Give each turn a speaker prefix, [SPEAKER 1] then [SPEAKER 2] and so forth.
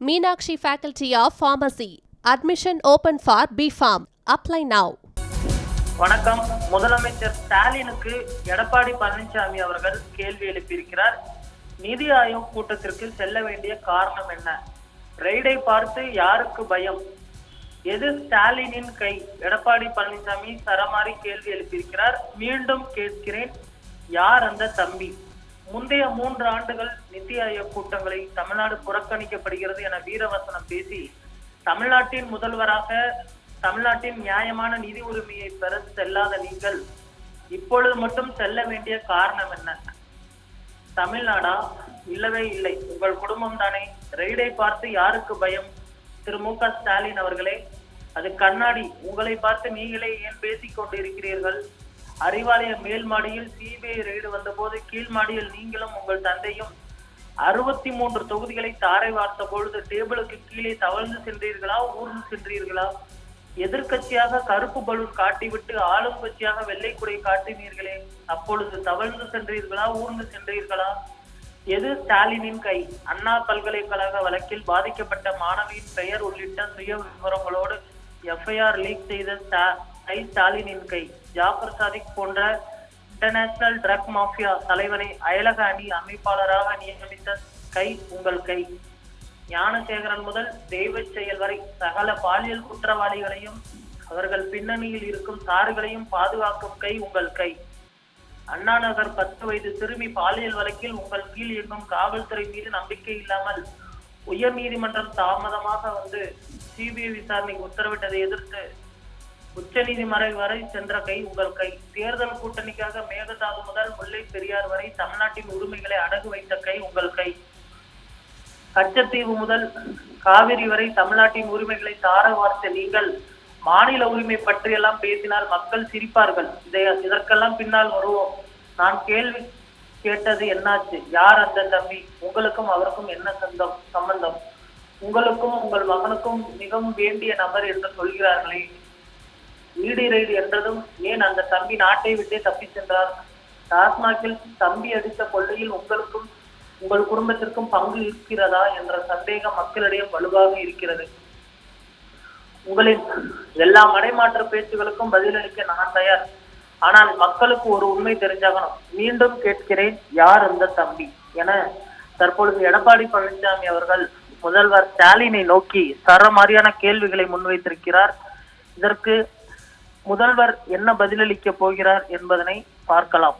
[SPEAKER 1] Meenakshi faculty of pharmacy admission open for B pharm apply now
[SPEAKER 2] வணக்கம். முதலமைச்சர் ஸ்டாலினுக்கு எடப்பாடி பழனிசாமி அவர்கள் கேள்வி எழுப்பியிருக்கிறார். நிதி ஆயோக் கூட்டத்திற்கு செல்ல வேண்டிய காரணம் என்ன? ரெய்டை பார்த்து யாருக்கு பயம்? எது ஸ்டாலினின் கை? எடப்பாடி பழனிசாமி சரமாரி கேள்வி எழுப்பியிருக்கிறார். மீண்டும் கேட்கிறேன். யார் அந்த தம்பி? முந்தைய மூன்று ஆண்டுகள் நித்தி ஆயோக் கூட்டங்களை தமிழ்நாடு புறக்கணிக்கப்படுகிறது என வீரவசனம் பேசி தமிழ்நாட்டின் முதல்வராக தமிழ்நாட்டின் நியாயமான நிதி உரிமையை பெற செல்லாத நீங்கள் இப்பொழுது மட்டும் செல்ல வேண்டிய காரணம் என்ன? தமிழ்நாடா? இல்லவே இல்லை. உங்கள் குடும்பம் தானே. ரெய்டை பார்த்து யாருக்கு பயம்? திரு மு க ஸ்டாலின் அவர்களே அது கண்ணாடி. உங்களை பார்த்து நீங்களே ஏன் பேசிக் கொண்டிருக்கிறீர்கள் அறிவாலய மேல் மாடியில் சிபிஐ ரெய்டு வந்தபோது கீழ் மாடியில் நீங்களும் உங்கள் தந்தையும் அறுபத்தி மூன்று தொகுதிகளை தாரை வார்த்த பொழுது டேபிளுக்கு கீழே தவழ்ந்து சென்றீர்களா ஊர்ந்து சென்றீர்களா? எதிர்க்கட்சியாக கருப்பு பலூன் காட்டிவிட்டு ஆளும் கட்சியாக வெள்ளை குடை காட்டினீர்களே அப்பொழுது தவழ்ந்து சென்றீர்களா ஊர்ந்து சென்றீர்களா? எது ஸ்டாலினின் கை? அண்ணா பல்கலைக்கழக வழக்கில் பாதிக்கப்பட்ட மாணவியின் பெயர் உள்ளிட்ட சுய விவரங்களோடு எஃப்ஐஆர் லீக் செய்த கை ஸ்டாலினின் கை. ஜாஃபர் சாதிக் போன்ற இன்டர்நேஷனல் ட்ரக் மாஃபியா தலைவரை அயலக அணி அமைப்பாளராக நியமித்த கை உங்கள் கை. ஞானசேகரன் முதல் தெய்வ செயல் வரை சகல பாலியல் குற்றவாளிகளையும் அவர்கள் பின்னணியில் இருக்கும் சாறுகளையும் பாதுகாக்கும் கை உங்கள் கை. அண்ணா நகர் பத்து வயது சிறுமி பாலியல் வழக்கில் உங்கள் கீழ் இயங்கும் காவல்துறை மீது நம்பிக்கை இல்லாமல் உயர் நீதிமன்றம் தாமதமாக வந்து சிபிஐ விசாரணைக்கு உத்தரவிட்டதை எதிர்த்து உச்ச வரை சென்ற கை உங்கள் கை. தேர்தல் கூட்டணிக்காக மேகதாது முதல் முல்லை பெரியார் வரை தமிழ்நாட்டின் உரிமைகளை அடகு வைத்த கை உங்கள் கை. கச்சத்தீவு முதல் காவிரி வரை தமிழ்நாட்டின் உரிமைகளை தார வார்த்த நீங்கள். மாநில உரிமை பற்றியெல்லாம் பேசினால் மக்கள் சிரிப்பார்கள். இதை இதற்கெல்லாம் பின்னால் வருவோம். நான் கேள்வி கேட்டது என்னாச்சு? யார் அந்த தம்பி? உங்களுக்கும் அவருக்கும் என்ன சொந்தம் சம்பந்தம்? உங்களுக்கும் உங்கள் மகனுக்கும் மிகவும் வேண்டிய நபர் என்று சொல்கிறார்களே. ஈடி ரைடு என்றதும் ஏன் அந்த தம்பி நாட்டை விட்டே தப்பிச் சென்றார்? டாஸ்மாகில் தம்பி அடித்த கொள்ளையில் உங்களுக்கும் உங்கள் குடும்பத்திற்கும் பங்கு இருக்கிறதா என்ற சந்தேகம் மக்களிடையே வலுவாக இருக்கிறது. உங்களின் எல்லா மடைமாற்று பேச்சுகளுக்கும் பதிலளிக்க நான் தயார். ஆனால் மக்களுக்கு ஒரு உண்மை தெரிஞ்சாகணும். மீண்டும் கேட்கிறேன் யார் அந்த தம்பி? என தற்பொழுது எடப்பாடி பழனிசாமி அவர்கள் முதல்வர் ஸ்டாலினை நோக்கி சர மாதிரியான கேள்விகளை முன்வைத்திருக்கிறார். இதற்கு முதல்வர் என்ன பதிலளிக்க போகிறார் என்பதனை பார்க்கலாம்.